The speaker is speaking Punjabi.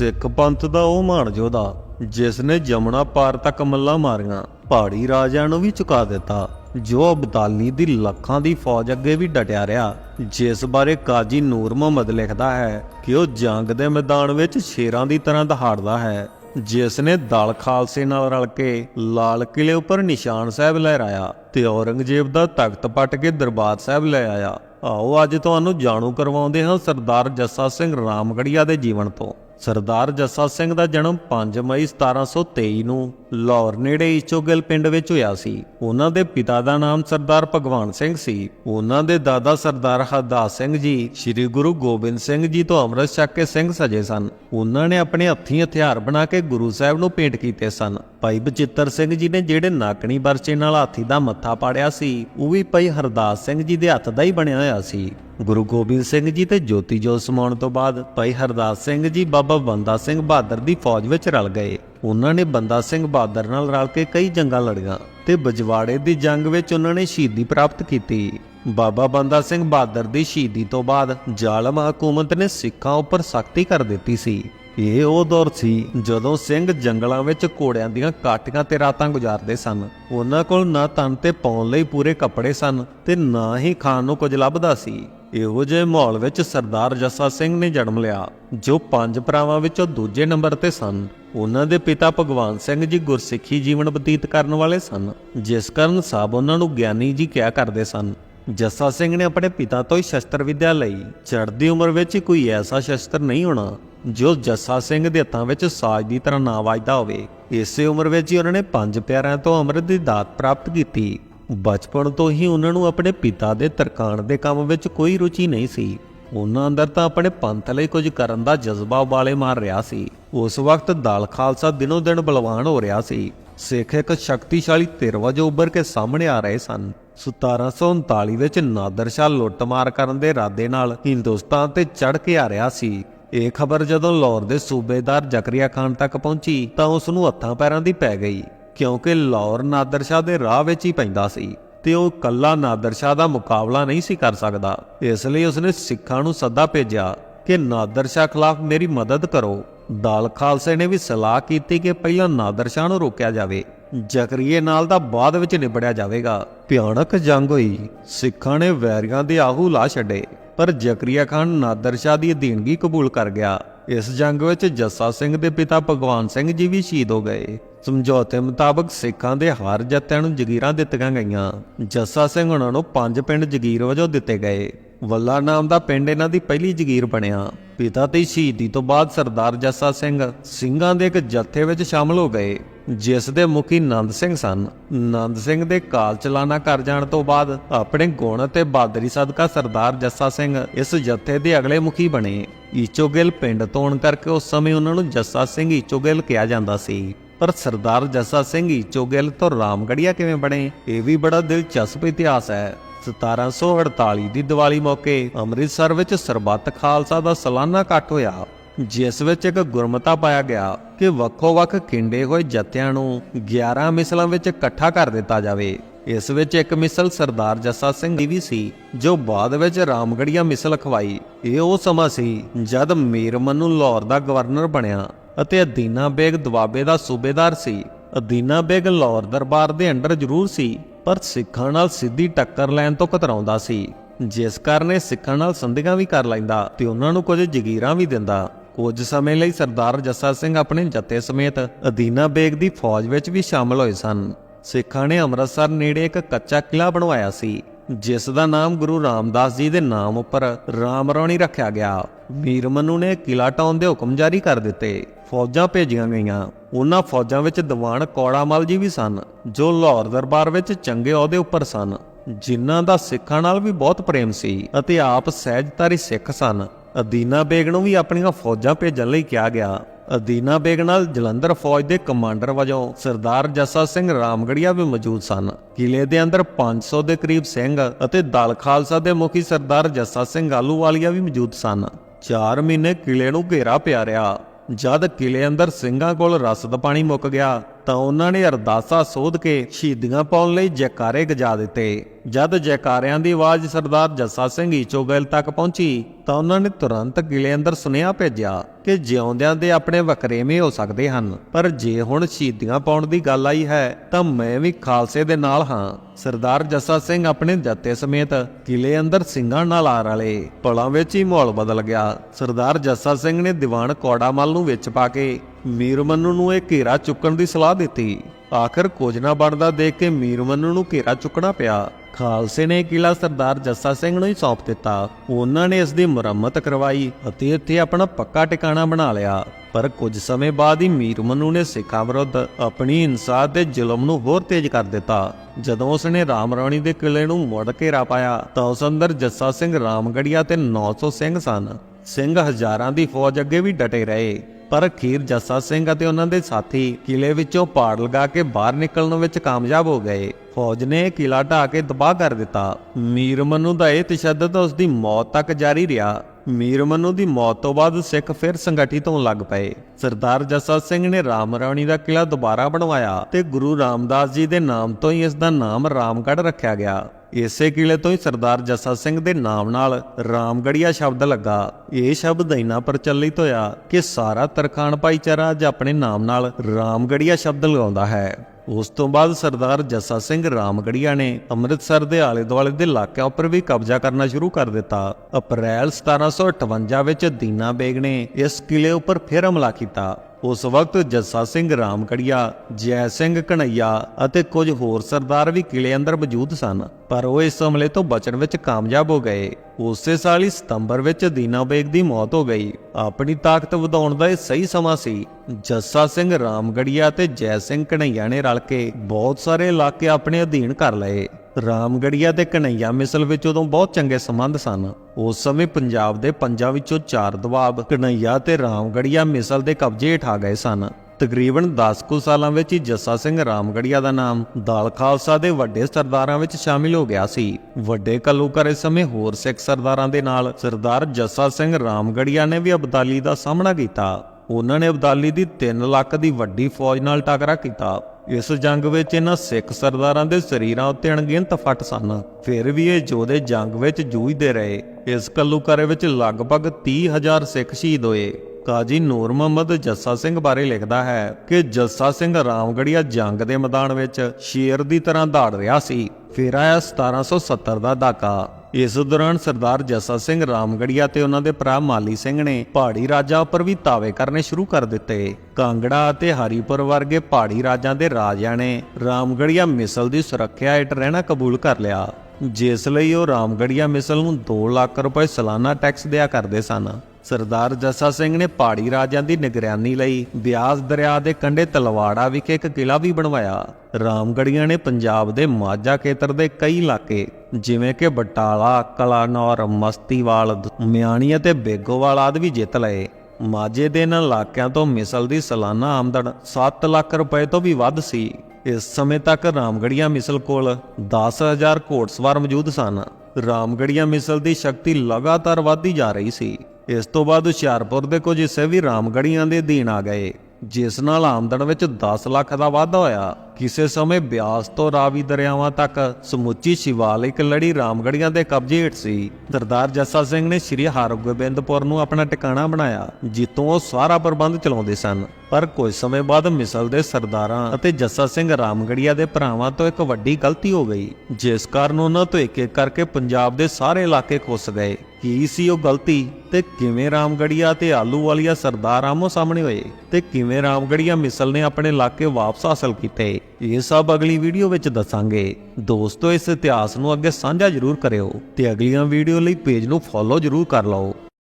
ਸਿੱਖ ਪੰਥ ਦਾ ਉਹ ਮਾਣ ਯੋਧਾ ਜਿਸ ਨੇ ਜਮਨਾ ਪਾਰ ਤੱਕ ਮੱਲਾ ਮਾਰੀਆਂ, ਪਹਾੜੀ ਰਾਜਿਆਂ ਨੂੰ ਵੀ ਚੁਕਾ ਦਿੱਤਾ, ਜੋ ਅਬਦਾਲੀ ਦੀ ਲੱਖਾਂ ਦੀ ਫੌਜ ਅੱਗੇ ਵੀ ਡਟਿਆ ਰਿਹਾ, ਜਿਸ ਬਾਰੇ ਕਾਜੀ ਨੂਰ ਮੁਹੰਮਦ ਲਿਖਦਾ ਹੈ ਕਿ ਉਹ ਜੰਗ ਦੇ ਮੈਦਾਨ ਵਿੱਚ ਸ਼ੇਰਾਂ ਦੀ ਤਰ੍ਹਾਂ ਦਹਾੜਦਾ ਹੈ, ਜਿਸ ਨੇ ਦਲ ਖਾਲਸੇ ਨਾਲ ਰਲ ਕੇ ਲਾਲ ਕਿਲੇ ਉੱਪਰ ਨਿਸ਼ਾਨ ਸਾਹਿਬ ਲਹਿਰਾਇਆ ਤੇ ਔਰੰਗਜ਼ੇਬ ਦਾ ਤਖਤ ਪੱਟ ਕੇ ਦਰਬਾਰ ਸਾਹਿਬ ਲੈ ਆਇਆ। ਆਓ ਅੱਜ ਤੁਹਾਨੂੰ ਜਾਣੂ ਕਰਵਾਉਂਦੇ ਹਾਂ ਸਰਦਾਰ ਜੱਸਾ ਸਿੰਘ ਰਾਮਗੜੀਆ ਦੇ ਜੀਵਨ ਤੋਂ। ਸਰਦਾਰ ਜੱਸਾ ਸਿੰਘ ਦਾ ਜਨਮ 5 ਮਈ 1723 ਨੂੰ ਲਾਹੌਰ ਨੇੜੇ ਇਚੋਗਲ ਪਿੰਡ ਵਿੱਚ ਹੋਇਆ ਸੀ। ਉਹਨਾਂ ਦੇ ਪਿਤਾ ਦਾ ਨਾਮ ਸਰਦਾਰ ਭਗਵਾਨ ਸਿੰਘ ਸੀ। ਉਹਨਾਂ ਦੇ ਦਾਦਾ ਸਰਦਾਰ ਹਰਦਾਸ ਸਿੰਘ ਜੀ, ਸ੍ਰੀ ਗੁਰੂ ਗੋਬਿੰਦ ਸਿੰਘ ਜੀ ਤੋਂ ਅੰਮ੍ਰਿਤ ਛਕ ਕੇ ਸਿੰਘ ਸਜੇ ਸਨ। ਉਹਨਾਂ ਨੇ ਆਪਣੇ ਹੱਥੀਂ ਹਥਿਆਰ ਬਣਾ ਕੇ ਗੁਰੂ ਸਾਹਿਬ ਨੂੰ ਭੇਂਟ ਕੀਤੇ ਸਨ। ਭਾਈ ਬਚਿੱਤਰ ਸਿੰਘ ਜੀ ਨੇ ਜਿਹੜੇ ਨਾਕਣੀ ਬਰਚੇ ਨਾਲ ਹਾਥੀ ਦਾ ਮੱਥਾ ਪਾੜਿਆ ਸੀ, ਉਹ ਵੀ ਭਾਈ ਹਰਦਾਸ ਸਿੰਘ ਜੀ ਦੇ ਹੱਥ ਦਾ ਹੀ ਬਣਿਆ ਹੋਇਆ ਸੀ। ਗੁਰੂ ਗੋਬਿੰਦ ਸਿੰਘ ਜੀ ਤੇ ਜੋਤੀ ਜੋਤ ਸਮਾਉਣ ਤੋਂ ਬਾਅਦ ਭਾਈ ਹਰਦਾਸ ਸਿੰਘ ਜੀ ਬਾਬਾ ਬੰਦਾ ਸਿੰਘ ਬਹਾਦਰ ਦੀ ਫੌਜ ਵਿੱਚ ਰਲ ਗਏ। ਉਹਨਾਂ ਨੇ ਬੰਦਾ ਸਿੰਘ ਬਹਾਦਰ ਨਾਲ ਰਲ ਕੇ ਕਈ ਜੰਗਾਂ ਲੜੀਆਂ ਤੇ ਬਜਵਾੜੇ ਦੀ ਜੰਗ ਵਿੱਚ ਉਹਨਾਂ ਨੇ ਸ਼ਹੀਦੀ ਪ੍ਰਾਪਤ ਕੀਤੀ। ਬਾਬਾ ਬੰਦਾ ਸਿੰਘ ਬਹਾਦਰ ਦੀ ਸ਼ਹੀਦੀ ਤੋਂ ਬਾਅਦ ਜ਼ਾਲਮ ਹਕੂਮਤ ਨੇ ਸਿੱਖਾਂ ਉੱਪਰ ਸਖਤੀ ਕਰ ਦਿੱਤੀ ਸੀ। ਇਹ ਉਹ ਦੌਰ ਸੀ ਜਦੋਂ ਸਿੰਘ ਜੰਗਲਾਂ ਵਿੱਚ ਘੋੜਿਆਂ ਦੀਆਂ ਕਾਟੀਆਂ ਤੇ ਰਾਤਾਂ ਗੁਜ਼ਾਰਦੇ ਸਨ। ਉਹਨਾਂ ਕੋਲ ਨਾ ਤਨ ਤੇ ਪਾਉਣ ਲਈ ਪੂਰੇ ਕੱਪੜੇ ਸਨ ਤੇ ਨਾ ਹੀ ਖਾਣ ਨੂੰ ਕੁਝ ਲੱਭਦਾ ਸੀ। ਇਹੋ ਜਿਹੇ ਮਾਹੌਲ ਵਿੱਚ ਸਰਦਾਰ ਜੱਸਾ ਸਿੰਘ ਨੇ ਜਨਮ ਲਿਆ, ਜੋ ਪੰਜ ਭਰਾਵਾਂ ਵਿੱਚੋਂ ਦੂਜੇ ਨੰਬਰ ਤੇ ਸਨ। ਉਹਨਾਂ ਦੇ ਪਿਤਾ ਭਗਵਾਨ ਸਿੰਘ ਜੀ ਗੁਰਸਿੱਖੀ ਜੀਵਨ ਬਤੀਤ ਕਰਨ ਵਾਲੇ ਸਨ, ਜਿਸ ਕਾਰਨ ਸਭ ਉਹਨਾਂ ਨੂੰ ਗਿਆਨੀ ਜੀ ਕਿਹਾ ਕਰਦੇ ਸਨ। ਜੱਸਾ ਸਿੰਘ ਨੇ ਆਪਣੇ ਪਿਤਾ ਤੋਂ ਹੀ ਸ਼ਸਤਰ ਵਿਦਿਆ ਲਈ। ਚੜ੍ਹਦੀ ਉਮਰ ਵਿੱਚ ਕੋਈ ਐਸਾ ਸ਼ਸਤਰ ਨਹੀਂ ਹੋਣਾ। ਜੋ ਜੱਸਾ ਸਿੰਘ ਦੇ ਹੱਥਾਂ ਵਿੱਚ ਸਾਜ਼ ਦੀ ਤਰ੍ਹਾਂ ਨਾ ਵੱਜਦਾ ਹੋਵੇ, ਇਸੇ ਉਮਰ ਵਿੱਚ ਹੀ ਉਹਨਾਂ ਨੇ ਪੰਜ ਪਿਆਰਿਆਂ ਤੋਂ ਅੰਮ੍ਰਿਤ ਦੀ ਦਾਤ ਪ੍ਰਾਪਤ ਕੀਤੀ। ਬਚਪਨ ਤੋਂ ਹੀ ਉਹਨਾਂ ਨੂੰ ਆਪਣੇ ਪਿਤਾ ਦੇ ਤਰਕਾਨ ਦੇ ਕੰਮ ਵਿੱਚ ਕੋਈ ਰੁਚੀ ਨਹੀਂ ਸੀ। ਉਹਨਾਂ ਅੰਦਰ ਤਾਂ ਆਪਣੇ ਪੰਥ ਲਈ ਕੁਝ ਕਰਨ ਦਾ ਜਜ਼ਬਾ ਉਬਾਲੇ ਮਾਰ ਰਿਹਾ ਸੀ। ਉਸ ਵਕਤ ਦਲ ਖਾਲਸਾ ਦਿਨੋ ਦਿਨ ਬਲਵਾਨ ਹੋ ਰਿਹਾ ਸੀ। ਸਿੱਖ ਇੱਕ ਸ਼ਕਤੀਸ਼ਾਲੀ ਧਿਰ ਵਜੋਂ ਉੱਭਰ ਕੇ ਸਾਹਮਣੇ ਆ ਰਹੇ ਸਨ। 1739 ਵਿੱਚ ਨਾਦਰ ਸ਼ਾਹ ਲੁੱਟਮਾਰ ਕਰਨ ਦੇ ਇਰਾਦੇ ਨਾਲ ਹਿੰਦੁਸਤਾਨ ਤੇ ਚੜ੍ਹ ਕੇ ਆ ਰਿਹਾ ਸੀ। ਇਹ ਖਬਰ ਜਦੋਂ ਲਾਹੌਰ ਦੇ ਸੂਬੇਦਾਰ ਜ਼ਕਰੀਆ ਖਾਨ ਤੱਕ ਪਹੁੰਚੀ ਤਾਂ ਉਸ ਨੂੰ ਹੱਥਾਂ ਪੈਰਾਂ ਦੀ ਪੈ ਗਈ, ਕਿਉਂਕਿ ਲਾਹੌਰ ਨਾਦਰ ਸ਼ਾਹ ਦੇ ਰਾਹ ਵਿੱਚ ਹੀ ਪੈਂਦਾ ਸੀ ਤੇ ਉਹ ਕੱਲਾ ਨਾਦਰ ਸ਼ਾਹ ਦਾ ਮੁਕਾਬਲਾ ਨਹੀਂ ਸੀ ਕਰ ਸਕਦਾ। ਇਸ ਲਈ ਉਸਨੇ ਸਿੱਖਾਂ ਨੂੰ ਸੱਦਾ ਭੇਜਿਆ ਕਿ ਨਾਦਰ ਸ਼ਾਹ ਖਿਲਾਫ ਮੇਰੀ ਮਦਦ ਕਰੋ। ਦਾਲ ਖਾਲਸੇ ਨੇ ਵੀ ਸਲਾਹ ਕੀਤੀ ਕਿ ਪਹਿਲਾਂ ਨਾਦਰ ਸ਼ਾਹ ਨੂੰ ਰੋਕਿਆ ਜਾਵੇ। ਜ਼ਕਰੀਏ ਨਾਲ ਦਾ ਬਾਅਦ ਵਿੱਚ ਨਿਬੜਿਆ ਜਾਵੇਗਾ। ਭਿਆਨਕ ਜੰਗ ਹੋਈ। ਸਿੱਖਾਂ ਨੇ ਵੈਰੀਆਂ ਦੇ ਆਹੂ ਲਾ ਛੱਡੇ। ਪਰ ਜ਼ਕਰੀਆ ਖਾਨ ਨਾਦਰ ਸ਼ਾਹ ਦੀ ਅਧੀਨਗੀ ਕਬੂਲ ਕਰ ਗਿਆ। ਇਸ ਜੰਗ ਵਿੱਚ ਜੱਸਾ ਸਿੰਘ ਦੇ ਪਿਤਾ ਭਗਵਾਨ ਸਿੰਘ ਜੀ ਵੀ ਸ਼ਹੀਦ ਹੋ ਗਏ। ਸਮਝੌਤੇ ਮੁਤਾਬਕ ਸਿੱਖਾਂ ਦੇ ਹਰ ਜੱਤਿਆਂ ਨੂੰ ਜਗੀਰਾਂ ਦਿੱਤੀਆਂ ਗਈਆਂ। ਜੱਸਾ ਸਿੰਘ ਉਹਨਾਂ ਨੂੰ ਪੰਜ ਪਿੰਡ ਜਗੀਰ ਵਜੋਂ ਦਿੱਤੇ ਗਏ। ਵੱਲਾ ਨਾਮ ਦਾ ਪਿੰਡ ਇਹਨਾਂ ਦੀ ਪਹਿਲੀ ਜਗੀਰ ਬਣਿਆ। ਪਿਤਾ ਦੀ ਸ਼ਹੀਦੀ ਤੋਂ ਬਾਅਦ ਸਰਦਾਰ ਜੱਸਾ ਸਿੰਘ ਸਿੰਘਾਂ ਦੇ ਇੱਕ ਜੱਥੇ ਵਿੱਚ ਸ਼ਾਮਲ ਹੋ ਗਏ, ਜਿਸ ਦੇ ਮੁਖੀ ਨੰਦ ਸਿੰਘ ਸਨ। ਨੰਦ ਸਿੰਘ ਦੇ ਕਾਲ ਚਲਾਣਾ ਕਰ ਜਾਣ ਤੋਂ ਬਾਅਦ ਆਪਣੇ ਗੁਣ ਅਤੇ ਬਹਾਦਰੀ ਸਦਕਾ ਸਰਦਾਰ ਜੱਸਾ ਸਿੰਘ ਇਸ ਜੱਥੇ ਦੇ ਅਗਲੇ ਮੁਖੀ ਬਣੇ। ਈਚੋਗਿਲ ਪਿੰਡ ਤੋਂ ਹੋਣ ਕਰਕੇ ਉਸ ਸਮੇਂ ਉਹਨਾਂ ਨੂੰ ਜੱਸਾ ਸਿੰਘ ਈਚੋਗਿਲ ਕਿਹਾ ਜਾਂਦਾ ਸੀ। ਪਰ ਸਰਦਾਰ ਜੱਸਾ ਸਿੰਘ ਈਚੋਗਿਲ ਤੋਂ ਰਾਮਗੜੀਆ ਕਿਵੇਂ ਬਣੇ, ਇਹ ਵੀ ਬੜਾ ਦਿਲਚਸਪ ਇਤਿਹਾਸ ਹੈ। 1748 ਦੀ ਦੀਵਾਲੀ ਮੌਕੇ ਅੰਮ੍ਰਿਤਸਰ ਵਿੱਚ ਸਰਬੱਤ ਖਾਲਸਾ ਦਾ ਸਾਲਾਨਾ ਇਕੱਠ ਹੋਇਆ, ਜਿਸ ਵਿੱਚ ਇੱਕ ਗੁਰਮਤਾ ਪਾਇਆ ਗਿਆ ਕਿ ਵੱਖੋ-ਵੱਖ ਖਿੰਡੇ ਹੋਏ ਜੱਥਿਆਂ ਨੂੰ 11 ਮਿਸਲਾਂ ਵਿੱਚ ਇਕੱਠਾ ਕਰ ਦਿੱਤਾ ਜਾਵੇ। ਇਸ ਵਿੱਚ ਇੱਕ ਮਿਸਲ ਸਰਦਾਰ ਜੱਸਾ ਸਿੰਘ ਦੀ ਵੀ ਸੀ, ਜੋ ਬਾਅਦ ਵਿੱਚ ਰਾਮਗੜੀਆ ਮਿਸਲ ਖਵਾਈ ਇਹ ਉਹ ਸਮਾਂ ਸੀ ਜਦ ਮੀਰਮਨ ਨੂੰ ਲਾਹੌਰ ਦਾ ਗਵਰਨਰ ਬਣਿਆ ਅਤੇ ਅਦੀਨਾ ਬੇਗ ਦੁਆਬੇ ਦਾ ਸੂਬੇਦਾਰ ਸੀ। ਅਦੀਨਾ ਬੇਗ ਲਾਹੌਰ ਦਰਬਾਰ ਦੇ ਅੰਡਰ ਜ਼ਰੂਰ ਸੀ। ਪਰ ਸਿੱਖਾਂ ਨਾਲ ਸਿੱਧੀ ਟੱਕਰ ਲੈਣ ਤੋਂ ਕਤਰਾਉਂਦਾ ਸੀ। ਜਿਸ ਕਾਰਨ ਇਹ ਸਿੱਖਾਂ ਨਾਲ ਸੰਧੀਆਂ ਵੀ ਕਰ ਲੈਂਦਾ ਤੇ ਉਹਨਾਂ ਨੂੰ ਕੁਝ ਜਗੀਰਾਂ ਵੀ ਦਿੰਦਾ। ਕੁਝ ਸਮੇਂ ਲਈ ਸਰਦਾਰ ਜੱਸਾ ਸਿੰਘ ਆਪਣੇ ਜੱਥੇ ਸਮੇਤ ਅਦੀਨਾ ਬੇਗ ਦੀ ਫੌਜ ਵਿੱਚ ਵੀ ਸ਼ਾਮਲ ਹੋਏ ਸਨ। ਸਿੱਖਾਂ ਨੇ ਅੰਮ੍ਰਿਤਸਰ ਨੇੜੇ ਇੱਕ ਕੱਚਾ ਕਿਲਾ ਬਣਵਾਇਆ ਸੀ, ਜਿਸ ਦਾ ਨਾਮ ਗੁਰੂ ਰਾਮਦਾਸ ਜੀ ਦੇ ਨਾਮ ਉੱਪਰ ਰਾਮ ਰੌਣੀ ਰੱਖਿਆ ਗਿਆ। ਮੀਰ ਮਨੂ ਨੇ ਕਿਲਾ ਟਾਉਣ ਦੇ ਹੁਕਮ ਜਾਰੀ ਕਰ ਦਿੱਤੇ। ਫੌਜਾਂ ਭੇਜੀਆਂ ਗਈਆਂ। ਉਹਨਾਂ ਫੌਜਾਂ ਵਿੱਚ ਦੀਵਾਨ ਕੌੜਾਮਲ ਜੀ ਵੀ ਸਨ, ਜੋ ਲਾਹੌਰ ਦਰਬਾਰ ਵਿੱਚ ਚੰਗੇ ਅਹੁਦੇ ਉੱਪਰ ਸਨ। ਜਿਨ੍ਹਾਂ ਦਾ ਸਿੱਖਾਂ ਨਾਲ ਵੀ ਬਹੁਤ ਪ੍ਰੇਮ ਸੀ ਅਤੇ ਆਪ ਸਹਿਜਤਾਰੀ ਸਿੱਖ ਸਨ। ਅਦੀਨਾ ਬੇਗ ਨੂੰ ਵੀ ਆਪਣੀਆਂ ਫੌਜਾਂ ਭੇਜਣ ਲਈ ਕਿਹਾ ਗਿਆ। ਅਦੀਨਾ ਬੇਗ ਨਾਲ ਜਲੰਧਰ ਫੌਜ ਦੇ ਕਮਾਂਡਰ ਵਜੋਂ ਸਰਦਾਰ ਜੱਸਾ ਸਿੰਘ ਰਾਮਗੜੀਆ ਵੀ ਮੌਜੂਦ ਸਨ। ਕਿਲੇ ਦੇ ਅੰਦਰ 500 ਦੇ ਕਰੀਬ ਸਿੰਘ ਅਤੇ ਦਲ ਖਾਲਸਾ ਦੇ ਮੁਖੀ ਸਰਦਾਰ ਜੱਸਾ ਸਿੰਘ ਆਲੂਵਾਲੀਆ ਵੀ ਮੌਜੂਦ ਸਨ। 4 ਮਹੀਨੇ ਕਿਲੇ ਨੂੰ ਘੇਰਾ ਪਿਆ ਰਿਹਾ। ਜਦ ਕਿਲੇ ਅੰਦਰ ਸਿੰਘਾਂ ਕੋਲ ਰਸਦ ਪਾਣੀ ਮੁੱਕ ਗਿਆ ਤਾਂ ਉਹਨਾਂ ਨੇ ਅਰਦਾਸਾ ਸੋਧ ਕੇ ਸ਼ਹੀਦੀਆਂ ਪਾਉਣ ਲਈ ਜੈਕਾਰੇ ਗਜਾ ਦਿੱਤੇ। ਜਦ ਜੈਕਾਰਿਆਂ ਦੀ ਆਵਾਜ਼ ਸਰਦਾਰ ਜੱਸਾ ਸਿੰਘ ਈਚੋਗਲ ਤੱਕ ਪਹੁੰਚੀ, ਤਾਂ ਉਹਨਾਂ ਨੇ ਤੁਰੰਤ ਕਿਲੇ ਅੰਦਰ ਸੁਨੇਹਾ ਭੇਜਿਆ ਕਿ ਜਿਉਂਦਿਆਂ ਦੇ ਆਪਣੇ ਵਕਰੇਵੇਂ ਹੋ ਸਕਦੇ ਹਨ। ਪਰ ਜੇ ਹੁਣ ਸ਼ਹੀਦੀਆਂ ਪਾਉਣ ਦੀ ਗੱਲ ਆਈ ਹੈ, ਤਾਂ ਮੈਂ ਵੀ ਖਾਲਸੇ ਦੇ ਨਾਲ ਹਾਂ। ਸਰਦਾਰ ਜੱਸਾ ਸਿੰਘ ਆਪਣੇ ਜੱਤੇ ਸਮੇਤ ਕਿਲੇ ਅੰਦਰ ਸਿੰਘਾਂ ਨਾਲ ਆ ਰਲੇ ਪਲਾਂ ਵਿੱਚ ਹੀ ਮਾਹੌਲ ਬਦਲ ਗਿਆ। ਸਰਦਾਰ ਜੱਸਾ ਸਿੰਘ ਨੇ ਦੀਵਾਨ ਕੌੜਾਮਲ ਨੂੰ ਵਿੱਚ ਪਾ ਕੇ ਮੀਰਮਨੂ ਨੂੰ ਇਹ ਘੇਰਾ ਚੁੱਕਣ ਦੀ ਸਲਾਹ ਦਿੱਤੀ। ਆਖਰ ਕੁਝ ਨਾ ਬਣਦਾ ਦੇਖ ਕੇ ਮੀਰ ਨੂੰ ਘੇਰਾ ਚੁੱਕਣਾ ਪਿਆ। ਖਾਲਸੇ ਨੇ ਕਿਲਾ ਸਰਦਾਰ ਜੱਸਾ ਸਿੰਘ ਨੂੰ ਹੀ ਸੌਂਪ ਦਿੱਤਾ। ਉਹਨਾਂ ਨੇ ਇਸ ਦੀ ਮੁਰੰਮਤ ਕਰਵਾਈ ਅਤੇ ਇੱਥੇ ਆਪਣਾ ਪੱਕਾ ਟਿਕਾਣਾ ਬਣਾ ਲਿਆ। ਪਰ ਕੁਝ ਸਮੇਂ ਬਾਅਦ ਹੀ ਮੀਰਮਨੂ ਨੇ ਸਿੱਖਾਂ ਵਿਰੁੱਧ ਆਪਣੀ ਹਿੰਸਾ ਦੇ ਜ਼ੁਲਮ ਨੂੰ ਹੋਰ ਤੇਜ਼ ਕਰ ਦਿੱਤਾ। ਜਦੋਂ ਉਸਨੇ ਰਾਮ ਰਾਣੀ ਦੇ ਕਿਲੇ ਨੂੰ ਮੁੜ ਘੇਰਾ ਪਾਇਆ, ਤਾਂ ਉਸ ਅੰਦਰ ਜੱਸਾ ਸਿੰਘ ਰਾਮਗੜੀਆ ਤੇ 900 ਸਿੰਘ ਸਨ। ਸਿੰਘ ਹਜ਼ਾਰਾਂ ਦੀ ਫੌਜ ਅੱਗੇ ਵੀ ਡਟੇ ਰਹੇ। ਪਰ ਅਖੀਰ ਜੱਸਾ ਸਿੰਘ ਅਤੇ ਉਹਨਾਂ ਦੇ ਸਾਥੀ ਕਿਲੇ ਵਿੱਚੋਂ ਪਾੜ ਲਗਾ ਕੇ ਬਾਹਰ ਨਿਕਲਣ ਵਿੱਚ ਕਾਮਯਾਬ ਹੋ ਗਏ। ਫੌਜ ਨੇ ਕਿਲਾ ਢਾ ਕੇ ਤਬਾਹ ਕਰ ਦਿੱਤਾ। ਮੀਰ ਮਨੂ ਦਾ ਇਹ ਤਸ਼ੱਦਦ ਉਸ ਦੀ ਮੌਤ ਤੱਕ ਜਾਰੀ ਰਿਹਾ। ਮੀਰ ਮਨੂ ਦੀ ਮੌਤ ਤੋਂ ਬਾਅਦ ਸਿੱਖ ਫਿਰ ਸੰਗਠਿਤ ਹੋਣ ਲੱਗ ਪਏ। ਸਰਦਾਰ ਜੱਸਾ ਸਿੰਘ ਨੇ ਰਾਮ ਰਾਣੀ ਦਾ ਕਿਲਾ ਦੁਬਾਰਾ ਬਣਵਾਇਆ ਤੇ ਗੁਰੂ ਰਾਮਦਾਸ ਜੀ ਦੇ ਨਾਮ ਤੋਂ ਹੀ ਇਸ ਦਾ ਨਾਮ ਰਾਮਗੜ੍ਹ ਰੱਖਿਆ ਗਿਆ। ਇਸੇ ਕਿਲੇ ਤੋਂ ਹੀ ਸਰਦਾਰ ਜੱਸਾ ਸਿੰਘ ਦੇ ਨਾਮ ਨਾਲ ਰਾਮਗੜੀਆ ਸ਼ਬਦ ਲੱਗਾ। ਇਹ ਸ਼ਬਦ ਇੰਨਾ ਪ੍ਰਚਲਿਤ ਹੋਇਆ ਕਿ ਸਾਰਾ ਤਰਖਾਣ ਭਾਈਚਾਰਾ ਅੱਜ ਆਪਣੇ ਨਾਮ ਨਾਲ ਰਾਮਗੜੀਆ ਸ਼ਬਦ ਲਗਾਉਂਦਾ ਹੈ। ਉਸ ਤੋਂ ਬਾਅਦ ਸਰਦਾਰ ਜੱਸਾ ਸਿੰਘ ਰਾਮਗੜੀਆ ਨੇ ਅੰਮ੍ਰਿਤਸਰ ਦੇ ਆਲੇ ਦੁਆਲੇ ਦੇ ਇਲਾਕਿਆਂ ਉੱਪਰ ਵੀ ਕਬਜ਼ਾ ਕਰਨਾ ਸ਼ੁਰੂ ਕਰ ਦਿੱਤਾ। ਅਪ੍ਰੈਲ 1758 ਵਿੱਚ ਦੀਨਾ ਬੇਗ ਨੇ ਇਸ ਕਿਲੇ ਉੱਪਰ ਫਿਰ ਹਮਲਾ ਕੀਤਾ। ਉਸ ਵਕਤ ਜੱਸਾ ਸਿੰਘ ਰਾਮਗੜੀਆ ਜੈ ਸਿੰਘ ਕਨਈਆ ਅਤੇ ਕੁਝ ਹੋਰ ਸਰਦਾਰ ਵੀ ਕਿਲੇ ਅੰਦਰ ਮੌਜੂਦ ਸਨ, ਪਰ ਉਹ ਇਸ ਹਮਲੇ ਤੋਂ ਬਚਣ ਵਿੱਚ ਕਾਮਯਾਬ ਹੋ ਗਏ। ਉਸੇ ਸਾਲ ਹੀ ਸਤੰਬਰ ਵਿੱਚ ਦੀਨਾ ਬੇਗ ਦੀ ਮੌਤ ਹੋ ਗਈ। ਆਪਣੀ ਤਾਕਤ ਵਧਾਉਣ ਦਾ ਇਹ ਸਹੀ ਸਮਾਂ ਸੀ। ਜੱਸਾ ਸਿੰਘ ਰਾਮਗੜੀਆ ਤੇ ਜੈ ਸਿੰਘ ਕਨਈਆ ਨੇ ਰਲ ਕੇ ਬਹੁਤ ਸਾਰੇ ਇਲਾਕੇ ਆਪਣੇ ਅਧੀਨ ਕਰ ਲਏ। ਰਾਮਗੜੀਆ ਤੇ ਕਨਈਆ ਮਿਸਲ ਵਿੱਚ ਉਦੋਂ ਬਹੁਤ ਚੰਗੇ ਸੰਬੰਧ ਸਨ। ਉਸ ਸਮੇਂ ਪੰਜਾਬ ਦੇ ਪੰਜਾਂ ਵਿੱਚੋਂ ਚਾਰ ਦਵਾਬ ਕਨਈਆ ਤੇ ਰਾਮਗੜੀਆ ਮਿਸਲ ਦੇ ਕਬਜ਼ੇ ਹੇਠ ਆ ਗਏ ਸਨ। ਤਕਰੀਬਨ 10 ਕੁ ਸਾਲਾਂ ਵਿੱਚ ਹੀ ਜੱਸਾ ਸਿੰਘ ਰਾਮਗੜੀਆ ਦਾ ਨਾਮ ਦਾਲ ਖਾਲਸਾ ਦੇ ਵੱਡੇ ਸਰਦਾਰਾਂ ਵਿੱਚ ਸ਼ਾਮਿਲ ਹੋ ਗਿਆ ਸੀ। ਵੱਡੇ ਕਲੂਕਰ ਇਸ ਸਮੇਂ ਹੋਰ ਸਿੱਖ ਸਰਦਾਰਾਂ ਦੇ ਨਾਲ ਸਰਦਾਰ ਜੱਸਾ ਸਿੰਘ ਰਾਮਗੜੀਆ ਨੇ ਵੀ ਅਬਦਾਲੀ ਦਾ ਸਾਹਮਣਾ ਕੀਤਾ। ਉਹਨਾਂ ਨੇ ਅਬਦਾਲੀ ਦੀ 3 ਲੱਖ ਦੀ ਵੱਡੀ ਫੌਜ ਨਾਲ ਟਕਰਾ ਕੀਤਾ। ਇਸ ਜੰਗ ਵਿੱਚ ਇਹਨਾਂ ਸਿੱਖ ਸਰਦਾਰਾਂ ਦੇ ਸਰੀਰਾਂ ਉੱਤੇ ਅਣਗਿਣਤ ਫੱਟ ਸਨ। ਫਿਰ ਵੀ ਇਹ ਯੋਧੇ ਜੰਗ ਵਿੱਚ ਜੂਝਦੇ ਰਹੇ। ਇਸ ਕੱਲੂਕਾਰੇ ਵਿੱਚ ਲਗਭਗ 30000 ਸਿੱਖ ਸ਼ਹੀਦ ਹੋਏ। ਕਾਜੀ ਨੂਰ ਮੁਹੰਮਦ ਜੱਸਾ ਸਿੰਘ ਬਾਰੇ ਲਿਖਦਾ ਹੈ ਕਿ ਜੱਸਾ ਸਿੰਘ ਰਾਮਗੜੀਆ ਜੰਗ ਦੇ ਮੈਦਾਨ ਵਿੱਚ ਸ਼ੇਰ ਦੀ ਤਰ੍ਹਾਂ ਦੌੜ ਰਿਹਾ ਸੀ। ਫਿਰ ਆਇਆ 1770 ਦਾ ਦਹਾਕਾ ਇਸ ਦੌਰਾਨ ਸਰਦਾਰ ਜੱਸਾ ਸਿੰਘ ਰਾਮਗੜੀਆ ਤੇ ਉਹਨਾਂ ਦੇ ਭਰਾ ਮਾਲੀ ਸਿੰਘ ਨੇ ਪਹਾੜੀ ਰਾਜਾਂ ਉੱਪਰ ਵੀ ਤਾਵੇ ਕਰਨੇ ਸ਼ੁਰੂ ਕਰ ਦਿੱਤੇ। ਕਾਂਗੜਾ ਅਤੇ ਹਰੀਪੁਰ ਵਰਗੇ ਪਹਾੜੀ ਰਾਜਾਂ ਦੇ ਰਾਜਿਆਂ ਨੇ ਰਾਮਗੜੀਆ ਮਿਸਲ ਦੀ ਸੁਰੱਖਿਆ ਹੇਠ ਰਹਿਣਾ ਕਬੂਲ ਕਰ ਲਿਆ। ਜਿਸ ਲਈ ਉਹ ਰਾਮਗੜੀਆ ਮਿਸਲ ਨੂੰ 2 ਲੱਖ ਰੁਪਏ ਸਾਲਾਨਾ ਟੈਕਸ ਦਿਆ ਕਰਦੇ ਸਨ। ਸਰਦਾਰ ਜੱਸਾ ਸਿੰਘ ਨੇ ਪਹਾੜੀ ਰਾਜਾਂ ਦੀ ਨਿਗਰਾਨੀ ਲਈ ਬਿਆਸ ਦਰਿਆ ਦੇ ਕੰਢੇ ਤਲਵਾੜਾ ਵਿਖੇ ਇੱਕ ਕਿਲਾ ਵੀ ਬਣਵਾਇਆ। ਰਾਮਗੜੀਆਂ ਨੇ ਪੰਜਾਬ ਦੇ ਮਾਝਾ ਖੇਤਰ ਦੇ ਕਈ ਇਲਾਕੇ ਜਿਵੇਂ ਕਿ ਬਟਾਲਾ, ਕਲਾਨੌਰ, ਮਸਤੀਵਾਲ ਮਿਆਣੀ ਅਤੇ ਬੇਗੋਵਾਲ ਆਦਿ ਵੀ ਜਿੱਤ ਲਏ। ਮਾਝੇ ਦੇ ਇਹਨਾਂ ਇਲਾਕਿਆਂ ਤੋਂ ਮਿਸਲ ਦੀ ਸਾਲਾਨਾ ਆਮਦਨ 7 ਲੱਖ ਰੁਪਏ ਤੋਂ ਵੀ ਵੱਧ ਸੀ। ਇਸ ਸਮੇਂ ਤੱਕ ਰਾਮਗੜੀਆਂ ਮਿਸਲ ਕੋਲ 10000 ਘੋੜਸਵਾਰ ਮੌਜੂਦ ਸਨ। ਰਾਮਗੜੀਆਂ ਮਿਸਲ ਦੀ ਸ਼ਕਤੀ ਲਗਾਤਾਰ ਵਧਦੀ ਜਾ ਰਹੀ ਸੀ। ਇਸ ਤੋਂ ਬਾਅਦ ਹੁਸ਼ਿਆਰਪੁਰ ਦੇ ਕੁਝ ਹਿੱਸੇ ਵੀ ਰਾਮਗੜੀਆਂ ਦੇ ਅਧੀਨ ਆ ਗਏ, ਜਿਸ ਨਾਲ ਆਮਦਨ ਵਿੱਚ 10 ਲੱਖ ਦਾ ਵਾਧਾ ਹੋਇਆ। ਕਿਸੇ ਸਮੇਂ ਬਿਆਸ ਤੋਂ ਰਾਵੀ ਦਰਿਆਵਾਂ ਤੱਕ ਸਮੁੱਚੀ ਸ਼ਿਵਾਲਿਕ ਲੜੀ ਰਾਮਗੜੀਆਂ ਦੇ ਕਬਜ਼ੇ ਹੇਠ ਸੀ। ਸਰਦਾਰ ਜੱਸਾ ਸਿੰਘ ਨੇ ਸ੍ਰੀ ਹਰਗੋਬਿੰਦਪੁਰ ਨੂੰ ਆਪਣਾ ਟਿਕਾਣਾ ਬਣਾਇਆ ਜਿੱਤੋਂ ਉਹ ਸਾਰਾ ਪ੍ਰਬੰਧ ਚਲਾਉਂਦੇ ਸਨ। ਪਰ ਕੁਝ ਸਮੇਂ ਬਾਅਦ ਮਿਸਲ ਦੇ ਸਰਦਾਰਾਂ ਅਤੇ ਜੱਸਾ ਸਿੰਘ ਰਾਮਗੜੀਆ ਦੇ ਭਰਾਵਾਂ ਤੋਂ ਇੱਕ ਵੱਡੀ ਗਲਤੀ ਹੋ ਗਈ, ਜਿਸ ਕਾਰਨ ਉਹਨਾਂ ਤੋਂ ਇੱਕ ਇੱਕ ਕਰਕੇ ਪੰਜਾਬ ਦੇ ਸਾਰੇ ਇਲਾਕੇ ਖੁੱਸ ਗਏ। ਕੀ ਸੀ ਉਹ ਗਲਤੀ ਤੇ ਕਿਵੇਂ ਰਾਮਗੜੀਆ ਤੇ ਆਲੂ ਵਾਲੀਆ ਸਰਦਾਰ ਆਮੋ ਸਾਹਮਣੇ ਹੋਏ ਤੇ ਕਿਵੇਂ ਰਾਮਗੜੀਆ ਮਿਸਲ ਨੇ ਆਪਣੇ ਇਲਾਕੇ ਵਾਪਸ ਹਾਸਲ ਕੀਤੇ? ਇਹ ਸਭ ਅਗਲੀ ਵੀਡੀਓ ਵਿੱਚ ਦੱਸਾਂਗੇ। ਦੋਸਤੋ, ਇਸ ਇਤਿਹਾਸ ਨੂੰ ਅੱਗੇ ਸਾਂਝਾ ਜ਼ਰੂਰ ਕਰਿਓ ਤੇ ਅਗਲੀਆਂ ਵੀਡੀਓ ਲਈ ਪੇਜ ਨੂੰ ਫੋਲੋ ਜ਼ਰੂਰ ਕਰ ਲਓ।